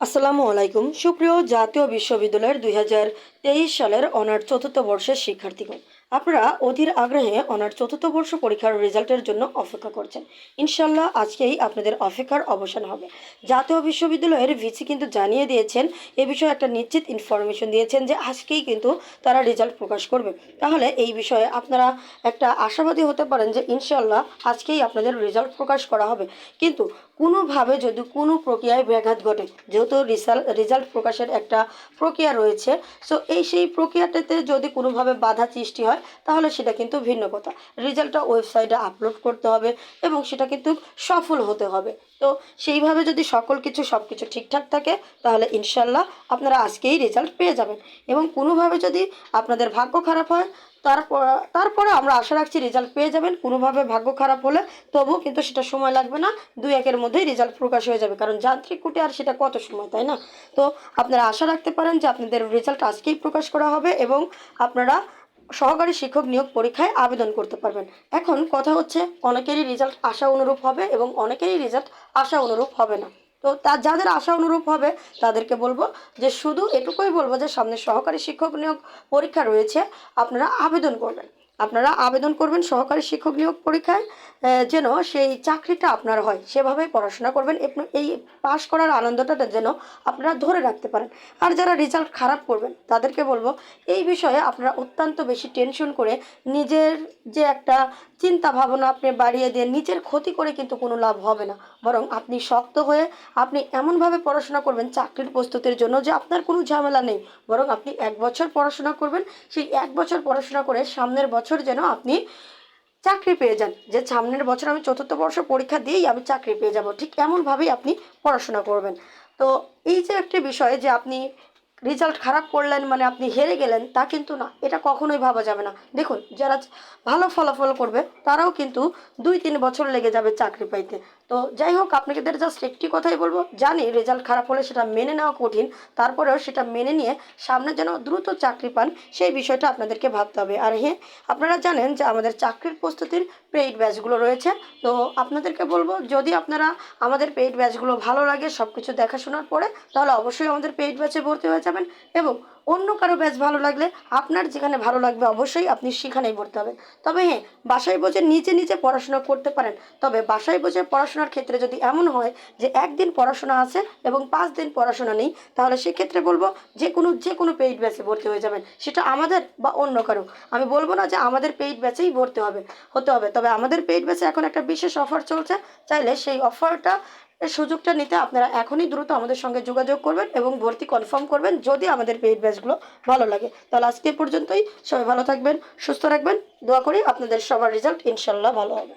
আসসালামু আলাইকুম। সুপ্রিয় জাতীয় বিশ্ববিদ্যালয়ের দুই সালের অনার চতুর্থ বর্ষের শিক্ষার্থীগণ আপনারা অধীর আগ্রহে অনার চতুর্থ বর্ষ পরীক্ষার রেজাল্টের জন্য অপেক্ষা করছেন। ইনশাল্লাহ আজকেই আপনাদের অপেক্ষার অবসান হবে। জাতীয় বিশ্ববিদ্যালয়ের ভিসি কিন্তু জানিয়ে দিয়েছেন, এ বিষয়ে একটা নিশ্চিত ইনফরমেশন দিয়েছেন যে আজকেই কিন্তু তারা রেজাল্ট প্রকাশ করবে। তাহলে এই বিষয়ে আপনারা একটা আশাবাদী হতে পারেন যে ইনশাল্লাহ আজকেই আপনাদের রেজাল্ট প্রকাশ করা হবে। কিন্তু কোনোভাবে যদি কোনো প্রক্রিয়ায় ব্যাঘাত ঘটে, যেহেতু রিসাল্ট রেজাল্ট প্রকাশের একটা প্রক্রিয়া রয়েছে সো এই সেই প্রক্রিয়াটাতে যদি কোনোভাবে বাধা সৃষ্টি হয় তাহলে সেটা কিন্তু ভিন্ন কথা। রেজাল্টটা ওয়েবসাইটে আপলোড করতে হবে এবং সেটা কিন্তু সফল হতে হবে। তো সেইভাবে যদি সকল কিছু সব কিছু ঠিকঠাক থাকে, তাহলে ইনশাল্লাহ আপনারা আজকেই রেজাল্ট পেয়ে যাবেন। এবং কোনোভাবে যদি আপনাদের ভাগ্য খারাপ হয় তারপর তারপরে আমরা আশা রাখছি রেজাল্ট পেয়ে যাবেন। কোনোভাবে ভাগ্য খারাপ হলে তবুও কিন্তু সেটা সময় লাগবে না। দুই একের মধ্যেই রেজাল্ট প্রকাশ হয়ে যাবে। কারণ যান্ত্রিক কুটে আর সেটা কত সময়, তাই না? তো আপনারা আশা রাখতে পারেন যে আপনাদের রেজাল্ট আজকেই প্রকাশ করা হবে এবং আপনারা সহকারী শিক্ষক নিয়োগ পরীক্ষায় আবেদন করতে পারবেন। এখন কথা হচ্ছে, অনেকেরই রেজাল্ট আশা অনুরূপ হবে এবং অনেকেরই রেজাল্ট আশা অনুরূপ হবে না। তো তা যাদের আশা অনুরূপ হবে, তাদেরকে বলব যে শুধু এটুকুই বলব যে সামনে সহকারী শিক্ষক নিয়োগ পরীক্ষা রয়েছে, আপনারা আবেদন করবেন। আপনারা আবেদন করবেন সহকারী শিক্ষক নিয়োগ পরীক্ষায় যেন সেই চাকরিটা আপনার হয়। সেভাবেই পড়াশোনা করবেন এই পাশ করার আনন্দটা যেন আপনারা ধরে রাখতে পারেন। আর যারা রেজাল্ট খারাপ করবেন, তাদেরকে বলব, এই বিষয়ে আপনারা অত্যন্ত বেশি টেনশন করে নিজের যে একটা চিন্তা ভাবনা আপনি বাড়িয়ে দিয়ে নিজের ক্ষতি করে কিন্তু কোনো লাভ হবে না। বরং আপনি শক্ত হয়ে আপনি এমনভাবে পড়াশোনা করবেন, চাকরির প্রস্তুতির জন্য যে আপনার কোনো ঝামেলা নেই। বরং আপনি এক বছর পড়াশোনা করবেন, সেই এক বছর পড়াশোনা করে সামনের বছর যেন আপনি চাকরি পেয়ে যান। যে সামনের বছর আমি চতুর্থ বর্ষ পরীক্ষা দিয়েই আমি চাকরি পেয়ে যাব। ঠিক এমনভাবেই আপনি পড়াশোনা করবেন। তো এই যে একটি বিষয় যে আপনি রেজাল্ট খারাপ করলেন মানে আপনি হেরে গেলেন, তা কিন্তু না। এটা কখনোই ভাবা যাবে না। দেখুন, যারা ভালো ফলাফল করবে, তারাও কিন্তু দুই তিন বছর লেগে যাবে চাকরি পাইতে। তো যাই হোক আপনাদের জাস্ট একটি কথাই বলব, জানি রেজাল্ট খারাপ হলে সেটা মেনে নেওয়া কঠিন, তারপরেও সেটা মেনে নিয়ে সামনে যেন দ্রুত চাকরি পান, সেই বিষয়টা আপনাদেরকে ভাবতে হবে। আর হ্যাঁ আপনারা জানেন যে আমাদের চাকরির প্রস্তুতির পেইড ব্যাচগুলো রয়েছে। তো আপনাদেরকে বলব, যদি আপনারা আমাদের পেইড ব্যাচগুলো ভালো লাগে সব কিছু দেখাশোনার পরে, তাহলে অবশ্যই আমাদের পেইড ব্যাচে ভর্তি হয়ে যাবেন এবং অন্য কারও ব্যাচ ভালো লাগলে আপনার যেখানে ভালো লাগবে অবশ্যই আপনি সেখানেই ভর্তি হবেন। তবে হ্যাঁ বাসায় বসে নিজে নিজে পড়াশোনা করতে পারেন। তবে বাসায় বসে পড়াশোনার ক্ষেত্রে যদি এমন হয় যে একদিন পড়াশোনা আছে এবং পাঁচ দিন পড়াশোনা নেই, তাহলে সেক্ষেত্রে বলব যে কোনো যে কোনো পেইড ব্যাচে ভর্তি হয়ে যাবেন। সেটা আমাদের বা অন্য কারও। আমি বলব না যে আমাদের পেইড ব্যাচেই ভর্তি হবে, হতে হবে। তবে আমাদের পেইড ব্যাচে এখন একটা বিশেষ অফার চলছে, চাইলে সেই অফারটা এর সুযোগটা নিতে আপনারা এখনই দ্রুত আমাদের সঙ্গে যোগাযোগ করবেন এবং ভর্তি কনফার্ম করবেন যদি আমাদের পেইড ব্যাচগুলো ভালো লাগে। তাহলে আজকে পর্যন্তই। সবাই ভালো থাকবেন, সুস্থ রাখবেন দোয়া করি আপনাদের সবার রেজাল্ট ইনশাল্লাহ ভালো হবে।